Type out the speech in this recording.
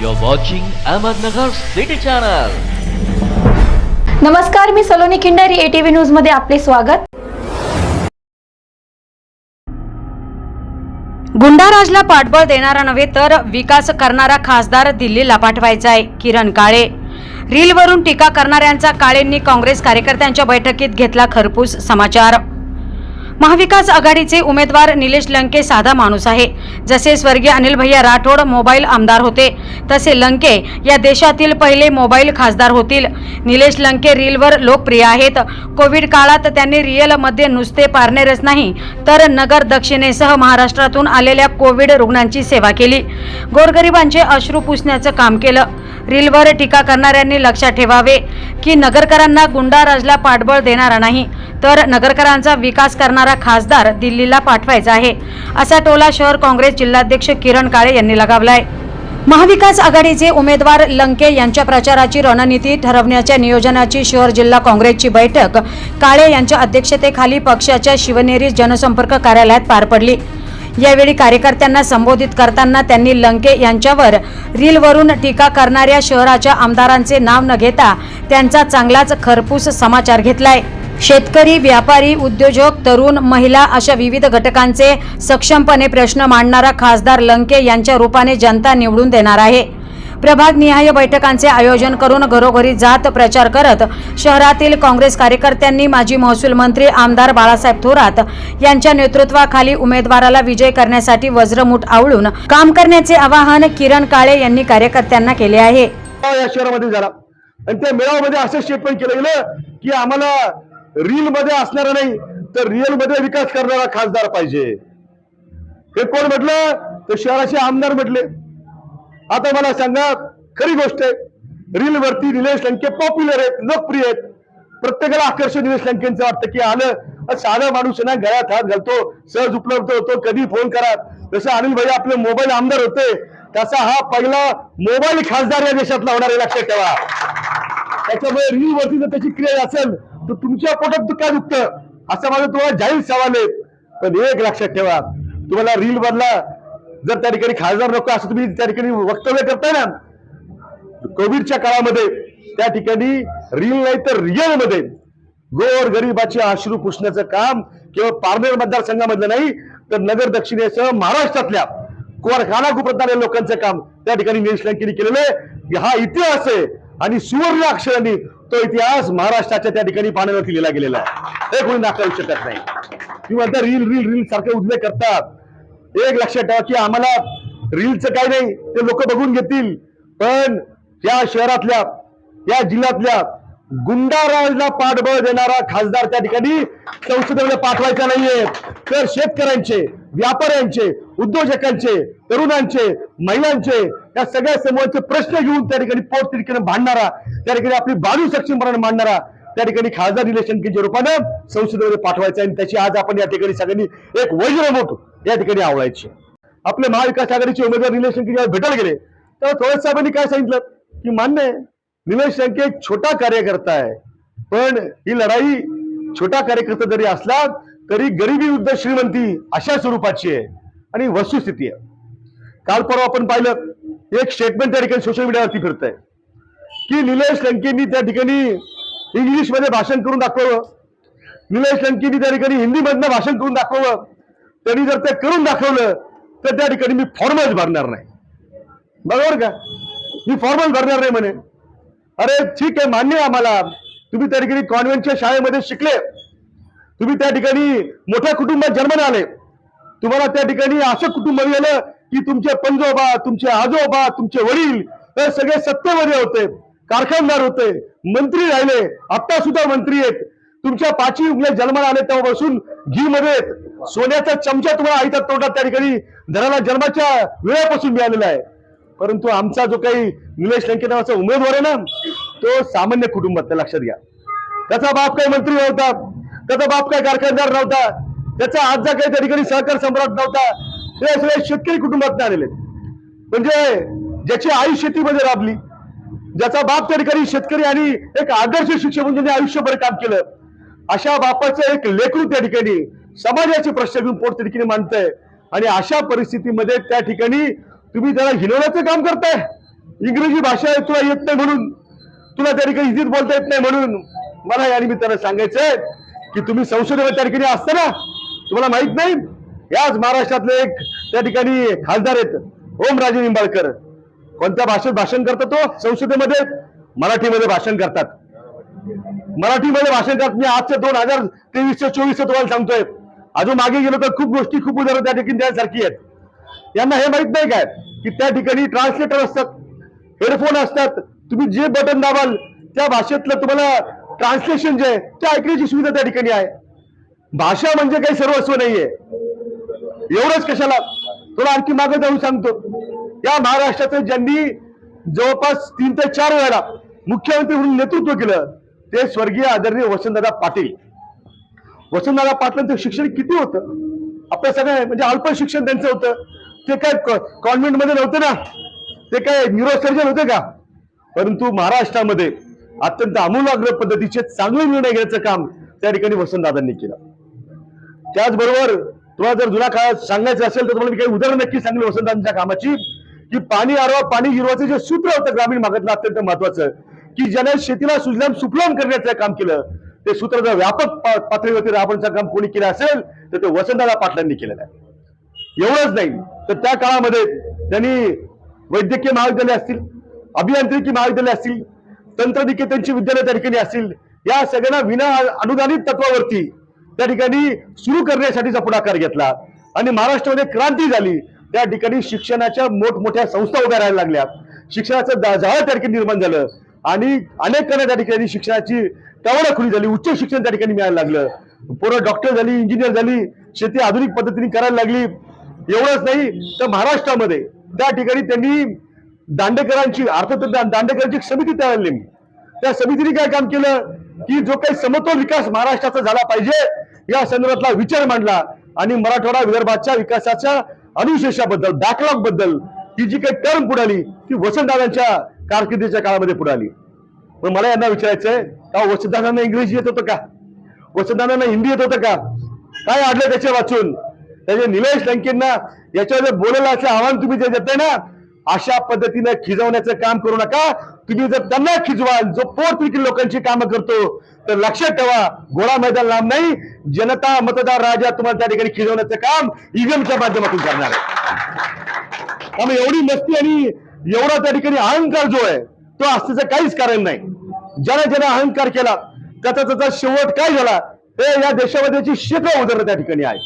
You're watching Ahmednagar City Channel. नमस्कार मी Saloni Khindari ATV न्यूजमध्ये आपले स्वागत. गुंडाराजला पाठबळ देणारा नव्हे तर विकास करणारा खासदार दिल्लीला पाठवायचा आहे किरण काळे. रीलवरून टीका करणाऱ्यांचा काळेंनी काँग्रेस कार्यकर्त्यांच्या बैठकीत घेतला खरपूस समाचार. महाविकास आघाडीचे उमेदवार निलेश लंके साधा माणूस आहे. जसे स्वर्गीय अनिल भैया राठोड मोबाईल आमदार होते तसे लंके या देशातील पहिले मोबाईल खासदार होतील. निलेश लंके रीलवर लोकप्रिय आहेत. कोविड काळात त्यांनी रिअलमध्ये नुसते पारनेरच नाही तर नगर दक्षिणेसह महाराष्ट्रातून आलेल्या कोविड रुग्णांची सेवा केली. गोरगरिबांचे अश्रू पुसण्याचं काम केलं. रीलवर टीका करणाऱ्यांनी लक्षात ठेवावे की नगरकरांना गुंडाराजला पाठबळ देणारा नाही तर नगरकरांचा विकास करणारा खासदार दिल्लीला पाठवायचा आहे असा टोला शहर काँग्रेस जिल्हाध्यक्ष किरण काळे यांनी लगावलाय. महाविकास आघाडीचे उमेदवार लंके यांच्या प्रचाराची रणनीती ठरवण्याच्या नियोजनाची शहर जिल्हा काँग्रेसची बैठक काळे यांच्या अध्यक्षतेखाली पक्षाच्या शिवनेरी जनसंपर्क कार्यालयात पार पडली. यावेळी कार्यकर्त्यांना संबोधित करताना त्यांनी लंके यांच्यावर रीलवरून टीका करणाऱ्या शहराच्या आमदारांचे नाव न घेता त्यांचा चांगलाच खरपूस समाचार घेतलाय. शेतकरी व्यापारी उद्योजक तरुण महिला अशा विविध घटकांचे सक्षमपणे प्रश्न मांडणारा खासदार लंके यांच्या रूपाने जनता निवडून देणार आहे. प्रभाग निहाय बैठकांचे आयोजन करून घरोघरी जात प्रचार करत शहरातील काँग्रेस कार्यकर्त्यांनी माजी महसूल मंत्री आमदार बाळासाहेब थोरात यांच्या नेतृत्वाखाली उमेदवाराला विजय करण्यासाठी वज्रमूठ आवळून काम करण्याचे आवाहन किरण काळे यांनी कार्यकर्त्यांना केले आहे. या शहरामध्ये झाला. आणि त्या मेळाव्यामध्ये असं स्टेटमेंट केलं गेलं की आम्हाला रील मध्ये असणार नाही तर रिअलमध्ये विकास करणारा खासदार पाहिजे. हे कोण म्हटलं? तर शहराचे आमदार म्हटले. आता मला सांगा खरी गोष्ट आहे रील वरती निलेश लंके पॉप्युलर आहेत लोकप्रिय आहेत. प्रत्येकाला आकर्षण निलेश लंकेंचं वाटतं की आलं साधा माणूस ना गळ्यात हात घालतो सहज उपलब्ध होतो कधी फोन करा. जसं अनिल भाई आपले मोबाईल आमदार होते तसा हा पहिला मोबाईल खासदार या देशातला होणार आहे लक्षात ठेवा. त्याच्यामुळे रील वरती जर त्याची क्रिया असेल तर तुमच्या पोटात काय दुखतं? असं माझं तुम्हाला जाहीर सवाल आहे. पण एक लक्षात ठेवा. तुम्हाला रील वरला जर त्या ठिकाणी खासदार नको असं तुम्ही त्या ठिकाणी वक्तव्य करताय ना कोविडच्या काळामध्ये त्या ठिकाणी रील नाही तर रिअलमध्ये गोर गरिबाचे अश्रू पुसण्याचं काम केवळ पारनेर मतदारसंघामधलं नाही तर नगर दक्षिणेसह महाराष्ट्रातल्या कोरखाना कुप्रताल्या लोकांचं काम त्या ठिकाणी निलेश लंकेने केलेलं आहे. हा इतिहास आहे आणि सुवर्ण अक्षरांनी तो इतिहास महाराष्ट्राच्या त्या ठिकाणी पाण्यावरती लिहिला गेलेला आहे. हे कोणी नाकारू शकत नाही. किंवा म्हणता रील रील रील सारखे उल्लेख करतात. एक लक्षात ठेवा की आम्हाला रीलचं काय नाही ते लोक बघून घेतील. पण या शहरातल्या या जिल्ह्यातल्या गुंडाराजला पाठबळ देणारा खासदार त्या ठिकाणी संसदेमध्ये पाठवायचा नाहीये. तर शेतकऱ्यांचे व्यापाऱ्यांचे उद्योजकांचे तरुणांचे महिलांचे या सगळ्या समूहाचे प्रश्न घेऊन त्या ठिकाणी पोट तिरकीने भांडणारा त्या ठिकाणी आपली बाजू सक्षमपणे मांडणारा त्या ठिकाणी खासदार निलेशन केच्या रूपानं संसदेमध्ये पाठवायचा आणि त्याची आज आपण या ठिकाणी सगळ्यांनी एक वज्रमोठ या ठिकाणी आवडायची आपले महाविकास आघाडीचे उमेदवार निलेश लंके जेव्हा भेटायला गेले तेव्हा थोरात साहेबांनी काय सांगितलं? की मान्य आहे निलेश लंके एक छोटा कार्यकर्ता आहे. पण ही लढाई छोटा कार्यकर्ता जरी असला तरी गरिबी विरुद्ध श्रीमंती अशा स्वरूपाची आहे आणि वस्तुस्थिती आहे. काल परवा आपण पाहिलं एक स्टेटमेंट त्या ठिकाणी सोशल मीडियावरती फिरतंय. की निलेश लंकेंनी त्या ठिकाणी इंग्लिशमध्ये भाषण करून दाखवावं. निलेश लंकेंनी त्या ठिकाणी हिंदीमधनं भाषण करून दाखवावं. त्यांनी जर ते करून दाखवलं तर त्या ठिकाणी मी फॉर्मच भरणार नाही. बरोबर का? मी फॉर्मच भरणार नाही म्हणे. अरे ठीक आहे मान्य आम्हाला. तुम्ही त्या ठिकाणी कॉन्व्हेंटच्या शाळेमध्ये शिकले. तुम्ही त्या ठिकाणी मोठ्या कुटुंबात जन्माला आले. तुम्हाला त्या ठिकाणी असं कुटुंब मिळालं की तुमचे पंजोबा तुमचे आजोबा तुमचे वडील हे सगळे सत्तेमध्ये होते. कारखानदार होते मंत्री राहिले. आता सुद्धा मंत्री आहेत. तुमच्या पाचवी उगले जन्माला आले तेव्हापासून घी मध्ये सोन्याचा चमचा तुम्हाला आईच्या तोंडात त्या ठिकाणी धराला जन्माच्या वेळापासून मिळालेला आहे. परंतु आमचा जो काही निलेश लंके नावाचा उमेदवार आहे ना तो सामान्य कुटुंबात लक्षात घ्या. त्याचा बाप काही मंत्री नव्हता त्याचा बाप काही कारखानदार नव्हता त्याचा आजचा काही त्या ठिकाणी सहकार सम्राट नव्हता हे सगळे शेतकरी कुटुंबात आलेले म्हणजे ज्याची आई शेतीमध्ये राबली ज्याचा बाप त्या ठिकाणी शेतकरी आणि एक आदर्श शिक्षक म्हणून आयुष्यभर काम केलं अशा बापाचं एक लेकरू त्या ठिकाणी समाजाचे प्रश्न घेऊन पोट त्या ठिकाणी मांडतंय. आणि अशा परिस्थितीमध्ये त्या ठिकाणी तुम्ही त्याला हिनवण्याचं काम करताय. इंग्रजी भाषा आहे तुला येत नाही म्हणून. तुला त्या ठिकाणी हिंदीत बोलता येत नाही म्हणून. मला या निमित्तानं सांगायचंय की तुम्ही संसदेमध्ये त्या ठिकाणी असताना तुम्हाला माहीत नाही याच महाराष्ट्रातले एक त्या ठिकाणी खासदार आहेत ओमराजे निंबाळकर. कोणत्या भाषेत भाषण करतात तो? संसदेमध्ये मराठीमध्ये भाषण करतात. मराठीमध्ये भाषण करत मी आजच्या दोन हजार तेवीसच्या चोवीसच्या तुम्हाला सांगतोय. अजून मागे गेलो तर खूप गोष्टी खूप उदाहरण त्या ठिकाणी त्यासारखी आहेत. यांना हे माहीत नाही काय? की त्या ठिकाणी ट्रान्सलेटर असतात हेडफोन असतात. तुम्ही जे बटन दाबाल त्या भाषेतलं तुम्हाला ट्रान्सलेशन जे आहे ते ऐकण्याची सुविधा त्या ठिकाणी आहे. भाषा म्हणजे काही सर्वस्व नाहीये. एवढंच कशाला? तुला आणखी मागे जाऊन सांगतो. या महाराष्ट्राचं ज्यांनी जवळपास तीन ते चार वेळा मुख्यमंत्री म्हणून नेतृत्व केलं ते स्वर्गीय आदरणीय वसंतदादा पाटील. वसंतदादा पाटलांचं शिक्षण किती होतं? आपल्या सगळ्या म्हणजे अल्प शिक्षण त्यांचं होतं. ते काय कॉन्व्हेंटमध्ये मध्ये ना? ते काय न्यूरोसर्जन होते का? परंतु महाराष्ट्रामध्ये अत्यंत आमूलाग्र पद्धतीचे चांगले निर्णय घेण्याचं काम त्या ठिकाणी वसंतदादांनी केलं. त्याचबरोबर तुम्हाला जर जुना काळात सांगायचं असेल तर तुम्हाला मी काही उदाहरण नक्की सांगली वसंतांच्या कामाची की पाणी आरवा पाणी हिरवाचं जे सूत्र होतं ग्रामीण भागातलं अत्यंत महत्वाचं की ज्याने शेतीला सुजलाम सुफलाम करण्याचं काम केलं ते सूत्र जर व्यापक पा- पातळीवरती राबवण्याचं काम कोणी केलं असेल तर ते वसंतदादा पाटलांनी केलेलं आहे. एवढंच नाही तर त्या काळामध्ये त्यांनी वैद्यकीय महाविद्यालय असतील अभियांत्रिकी महाविद्यालय असतील तंत्रनिकेतनची विद्यालय त्या ठिकाणी असतील या सगळ्यांना विना अनुदानित तत्वावरती त्या ठिकाणी सुरू करण्यासाठीचा पुढाकार घेतला. आणि महाराष्ट्रामध्ये क्रांती झाली त्या ठिकाणी शिक्षणाच्या मोठमोठ्या संस्था उभ्या राहायला लागल्या. शिक्षणाचं जाळं त्या ठिकाणी निर्माण झालं. आणि अनेकांना त्या ठिकाणी शिक्षणाची कवडा खुली झाली. उच्च शिक्षण त्या ठिकाणी मिळायला लागलं. पोरं डॉक्टर झाली इंजिनियर झाली शेती आधुनिक पद्धतीने करायला लागली. एवढंच नाही तर महाराष्ट्रामध्ये त्या ठिकाणी त्यांनी दांडेकरांची अर्थात दांडेकरांची समिती तयार नेमली त्या समितीने काय काम केलं? की जो काही समतोल विकास महाराष्ट्राचा झाला पाहिजे या संदर्भातला विचार मांडला. आणि मराठवाडा विदर्भाच्या विकासाच्या अनुशेषाबद्दल बॅकलॉगबद्दल ही जी काही टर्म पुढाली ती वसंतदादांच्या कारकिर्दीच्या काळामध्ये पुढाली पण मला यांना विचारायचंय का वसंतदादांना इंग्रजी येत होतं का? वसंतदादांना हिंदी येत होतं का? काय आडलं त्याचे वाचून? त्याचे निलेश लंकेंना याच्यावर बोलायला असं आव्हान तुम्ही जे देताय ना अशा पद्धतीने खिजवण्याचं काम करू नका. तुम्ही जर त्यांना खिजवाल जो पोट विकील लोकांची कामं करतो तर लक्षात ठेवा गोळा मैदान लांब नाही. जनता मतदार राजा तुम्हाला त्या ठिकाणी खिजवण्याचं काम ईव्हीएमच्या माध्यमातून करणार आहे. त्यामुळे एवढी मस्ती आणि एवढा त्या ठिकाणी अहंकार जो आहे तो असण्याचं काहीच कारण नाही. ज्याने ज्याने अहंकार केला त्याचा त्याचा शेवट काय झाला हे या देशामध्ये जी शेकडो उदाहरणं त्या ठिकाणी आहे.